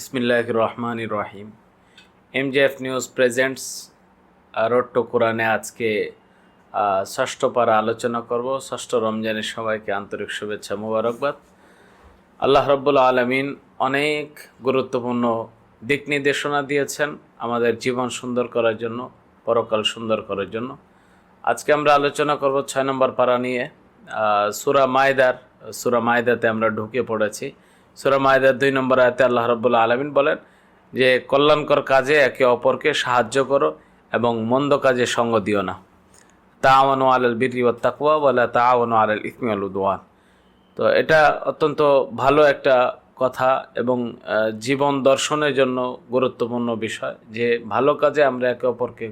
বিসমিল্লাহ রহমান রহিম। MJF news presents road to কোরআনে আজকে ষষ্ঠ পারা আলোচনা করব। ষষ্ঠ রমজানের সবাইকে আন্তরিক শুভেচ্ছা মুবারকবাদ। আল্লাহ রব্বুল আলমিন অনেক গুরুত্বপূর্ণ দিক নির্দেশনা দিয়েছেন আমাদের জীবন সুন্দর করার জন্য, পরকাল সুন্দর করার জন্য। আজকে আমরা আলোচনা করব ছয় নম্বর পারা নিয়ে। সুরা মায়দার, সুরা মায়দাতে আমরা ঢুকে পড়েছি। সুরা মায়দার দুই নম্বর আয়তে আল্লাহ রব্বুল্লা আলমিন বলেন যে, কল্যাণকর কাজে একে অপরকে সাহায্য করো এবং মন্দ কাজে সঙ্গ দিও না। তাওয়ানো আলাল বিরি ও তাকুয়া বলে তাওয়ানো আলাল ইসমি আল উদওয়ান। তো এটা অত্যন্ত ভালো একটা কথা এবং জীবন দর্শনের জন্য গুরুত্বপূর্ণ বিষয় যে, ভালো কাজে আমরা একে অপরকে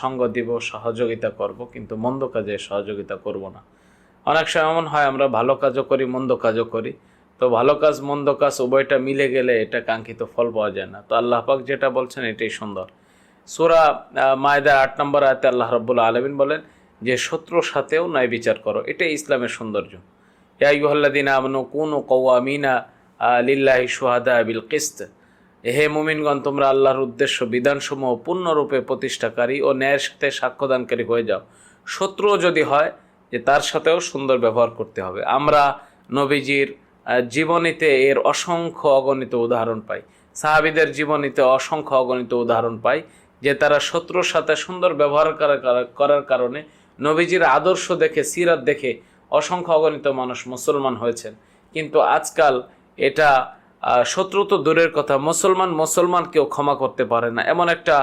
সঙ্গ দিব, সহযোগিতা করব, কিন্তু মন্দ কাজে সহযোগিতা করব না। অনেক সময় এমন হয়, আমরা ভালো কাজও করি, মন্দ কাজও করি তো ভালো কাজ, মন্দ কাজ উভয়টা মিলে গেলে এটা কাঙ্ক্ষিত ফল পাওয়া যায় না। তো আল্লাহ পাক যেটা বলছেন এটাই সুন্দর। সুরা মায়দা আট নম্বর আয়তে আল্লাহ রব্বুল আলমিন বলেন, যে শত্রুর সাথেও ন্যায় বিচার করো। এটাই ইসলামের সৌন্দর্য। ইয়াইহল্লাদিন আমনু কোন কৌয়ামিনা লিল্লাহি সুহাদা বিল কিস্ত। হে মুমিনগণ, তোমরা আল্লাহর উদ্দেশ্য, বিধানসমূহ পূর্ণরূপে প্রতিষ্ঠাকারী ও ন্যায়ের সাথে সাক্ষ্যদানকারী হয়ে যাও। শত্রুও যদি হয়, যে তার সাথেও সুন্দর ব্যবহার করতে হবে। আমরা নবীজির জীবনীতে এর অসংখ্য অগণিত উদাহরণ পাই। সাহাবিদের জীবনীতে অসংখ্য অগণিত উদাহরণ পাই, যে তারা শত্রুর সাথে সুন্দর ব্যবহার করার কারণে নবীজির আদর্শ দেখে, সিরাত দেখে অসংখ্য অগণিত মানুষ মুসলমান হয়েছেন। কিন্তু আজকাল এটা শত্রু তো দূরের কথা, মুসলমান মুসলমানকেও ক্ষমা করতে পারে না। এমন একটা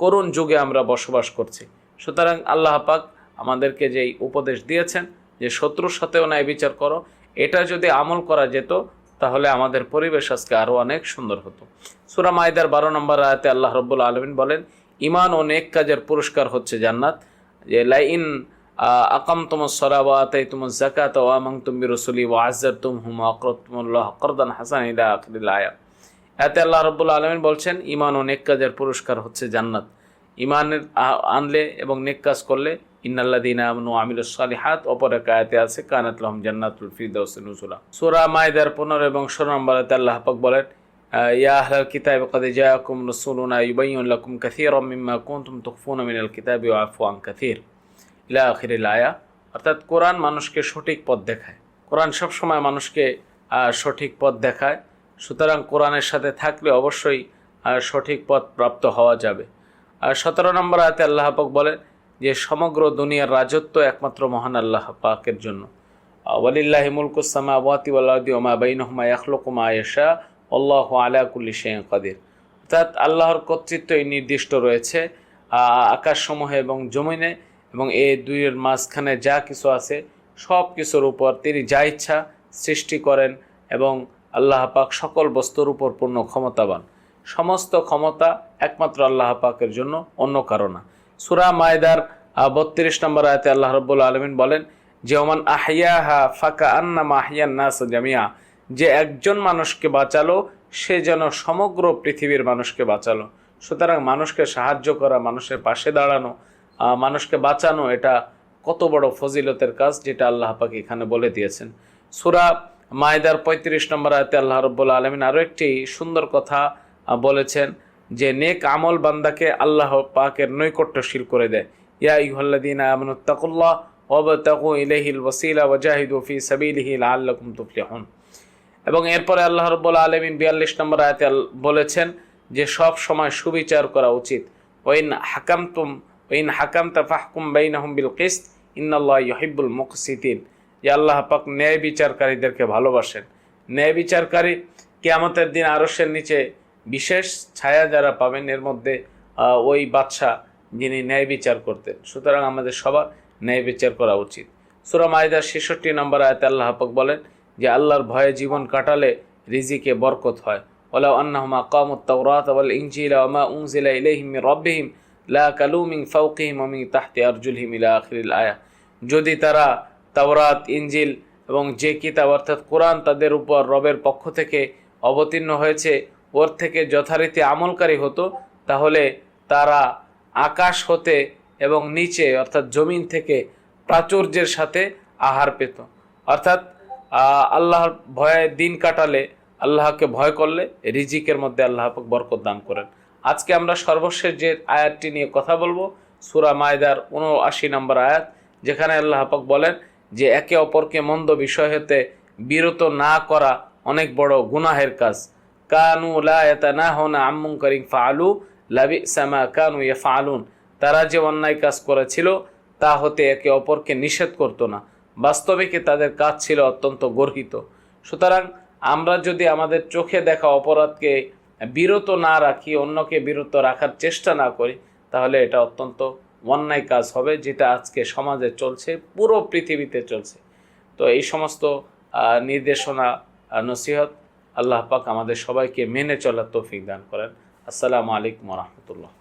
করুণ যুগে আমরা বসবাস করছি। সুতরাং আল্লাহ পাক আমাদেরকে যেই উপদেশ দিয়েছেন, যে শত্রুর সাথেও ন্যায় বিচার করো এটা যদি আমল করা যেত, তাহলে আমাদের পরিবেশ আজকে আরও অনেক সুন্দর হতো। সুরা মাইদার বারো নম্বর আয়াতে আল্লাহ রব্বুল আলমিন বলেন ইমান ও নেক কাজের পুরস্কার হচ্ছে জান্নাত। যে লাইন আকাম তুম সরাবা তাই তুম জাকাত ও আমাং তুমি রসুলি ও আজার তুম হুম আকরতুমুল্লাহ করদান হাসান ইলা আখরিল আয়া এতে আল্লাহ রব্বুল আলমিন বলছেন ইমান ও নেক কাজের পুরস্কার হচ্ছে জান্নাত। ইমানের আনলে এবং নেক কাজ করলে ইন্নাল্লাদিন আমনু আমিলুস সালিহাত, অপর এক আয়াতে আছে, কানাত লহম জান্নাতুল ফিরদাউস নুজুলা। সোরা মায়েদার পনেরো এবং ষোলো নম্বর আল্লাহ পাক বলেন ইয়া আহলাল কিতাব কদ জাআকুম রাসূলুনা ইউবাইয়িন লাকুম কাসীরাম মিম্মা কুনতুম তুখফুনা মিনাল কিতাবি ওয়া আফু আন কাসীর। ইলা আখিরিল আয়া। অর্থাৎ কোরআন মানুষকে সঠিক পথ দেখায়। কোরআন সবসময় মানুষকে সঠিক পথ দেখায়। সুতরাং কোরআনের সাথে থাকলে অবশ্যই সঠিক পথ প্রাপ্ত হওয়া যাবে। সতেরো নম্বর আয়তে আল্লাহ পাক বলেন যে সমগ্র দুনিয়ার রাজত্ব একমাত্র মহান আল্লাহ পাকের জন্য। ওয়ালিল্লাহি মুলকুসামা ওয়াতি ওয়ালাদি বাইনহুমা ইয়াখলুকুমা আয়েশা আল্লাহ আলা কুল্লি শাইইন কাদির। অর্থাৎ আল্লাহর কর্তৃত্বই নির্দিষ্ট রয়েছে আকাশসমূহে এবং জমিনে, এবং এই দুইয়ের মাঝখানে যা কিছু আছে, সব কিছুর উপর তিনি যা ইচ্ছা সৃষ্টি করেন এবং আল্লাহ পাক সকল বস্তুর উপর পূর্ণ ক্ষমতাবান। সমস্ত ক্ষমতা একমাত্র আল্লাহ পাকের জন্য, অন্য কারও না। সুরা মায়দার বত্রিশ নম্বর আয়তে আল্লাহ রব্বুল আলমিন বলেন যে ওমান আহিয়াহা ফাকা আন্না মাহিয়ান নাস জামিয়া। যে একজন মানুষকে বাঁচালো, সে যেন সমগ্র পৃথিবীর মানুষকে বাঁচালো। সুতরাং মানুষকে সাহায্য করা, মানুষের পাশে দাঁড়ানো মানুষকে বাঁচানো, এটা কত বড় ফজিলতের কাজ যেটা আল্লাহ পাক এখানে বলে দিয়েছেন। সুরা মায়দার পঁয়ত্রিশ নম্বর আয়তে আল্লাহ রব্বুল আলমিন আরও একটি সুন্দর কথা বলেছেন যে নেক আমল বান্দাকে আল্লাহ পাকের নৈকট্যশীল করে দেয়। ইয়া ইহল্লাদিন আমনুত্তাকুল্লাহ ওয়াবতাকু ইলাইহিল ওয়াসিলা ওয়াজাহিদু ফি সাবিলিহি লাআল্লাকুম তুফলিহুন। এবং এরপরে আল্লাহ রব্বুল আলমিন বিয়াল্লিশ নম্বর আয়াতে বলেছেন যে সব সময় সুবিচার করা উচিত। ওইন হাকামতুম ওইন হাকামতা ফাহকুম বাইনাহুম বিল কিস্ত, ইন্নাল্লাহ ইহিব্বুল মুকসিতিন। যে আল্লাহ পাক ন্যায় বিচারকারীদেরকে ভালোবাসেন। ন্যায় বিচারকারী কিয়ামতের দিন আরশের নিচে বিশেষ ছায়া যারা পাবেন, এর মধ্যে ওই বাদশাহ যিনি ন্যায় বিচার করতেন। সুতরাং আমাদের সবার ন্যায় বিচার করা উচিত। সুরা মায়দার ছেষট্টি নম্বর আয়ত আল্লাহ পাক বলেন যে, আল্লাহর ভয়ে জীবন কাটালে রিজিকে বরকত হয়। ওলা আন্নাহুমা কামুত তাওরাত ওয়াল ইনজিলা ওয়া মা উনজিলা ইলাইহিম মির লা কালু ফাওকিহিম ওয়া মিন তাহতি আরজুলহিম ইলা আখিরিল আয়া যদি তারা তাওরাত ইঞ্জিল এবং যে কিতাব অর্থাৎ কোরআন তাদের উপর রবের পক্ষ থেকে অবতীর্ণ হয়েছে ওর থেকে যথারীতি আমলকারী হতো, তাহলে তারা আকাশ হতে এবং নিচে, অর্থাৎ জমিন থেকে প্রাচুর্যের সাথে আহার পেত। অর্থাৎ আল্লাহর ভয়ে দিন কাটালে আল্লাহকে ভয় করলে রিজিকের মধ্যে আল্লাহ বরকত দান করেন। আজকে আমরা সর্বশেষ যে আয়াতটি নিয়ে কথা বলব, সুরা মায়দার উনআশি নম্বর আয়াত, যেখানে আল্লাহ পাক বলেন যে, একে অপরকে মন্দ বিষয় হতে বিরত না করা অনেক বড় গুনাহের কাজ। কানু লা ইয়াতানাহুনা আম মুনকারিন ফাআলু, লাবিসা মা কানু ইয়াফআলুন। তারা যে অন্যায় কাজ করেছিল, তা হতে একে অপরকে নিষেধ করতো না। বাস্তবে কি তাদের কাজ ছিল অত্যন্ত গর্হিত। সুতরাং আমরা যদি আমাদের চোখে দেখা অপরাধকে বিরত না রাখি, অন্যকে বিরত রাখার চেষ্টা না করি, তাহলে এটা অত্যন্ত অন্যায় কাজ হবে, যেটা আজকে সমাজে চলছে, পুরো পৃথিবীতে চলছে। তো এই সমস্ত নির্দেশনা নসিহত আল্লাহ পাক আমাদের সবাইকে মেনে চলার তৌফিক দান করেন। আসসালামু আলাইকুম রহমতুল্লাহ।